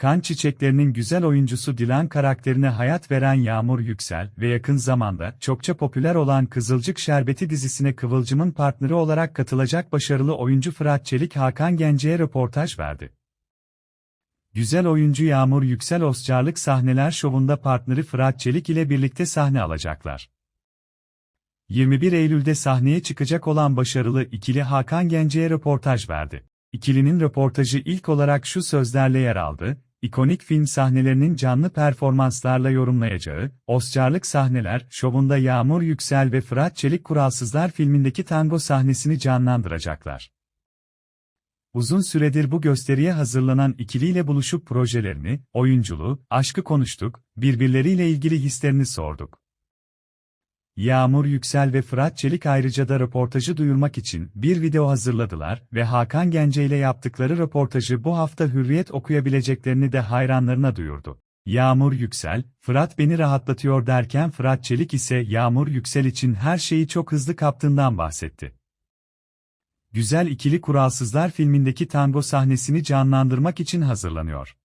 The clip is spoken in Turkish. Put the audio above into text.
Kan Çiçekleri'nin güzel oyuncusu Dilan karakterine hayat veren Yağmur Yüksel ve yakın zamanda çokça popüler olan Kızılcık Şerbeti dizisine Kıvılcım'ın partneri olarak katılacak başarılı oyuncu Fırat Çelik Hakan Gence'ye röportaj verdi. Güzel oyuncu Yağmur Yüksel Oscarlık Sahneler Şovu'nda partneri Fırat Çelik ile birlikte sahne alacaklar. 21 Eylül'de sahneye çıkacak olan başarılı ikili Hakan Gence'ye röportaj verdi. İkilinin röportajı ilk olarak şu sözlerle yer aldı, ikonik film sahnelerinin canlı performanslarla yorumlayacağı, Oscarlık sahneler, şovunda Yağmur Yüksel ve Fırat Çelik Kuralsızlar filmindeki tango sahnesini canlandıracaklar. Uzun süredir bu gösteriye hazırlanan ikiliyle buluşup projelerini, oyunculuğu, aşkı konuştuk, birbirleriyle ilgili hislerini sorduk. Yağmur Yüksel ve Fırat Çelik ayrıca da röportajı duyurmak için bir video hazırladılar ve Hakan Gence ile yaptıkları röportajı bu hafta Hürriyet okuyabileceklerini de hayranlarına duyurdu. Yağmur Yüksel, Fırat beni rahatlatıyor derken Fırat Çelik ise Yağmur Yüksel için her şeyi çok hızlı kaptığından bahsetti. Güzel ikili Kuralsızlar filmindeki tango sahnesini canlandırmak için hazırlanıyor.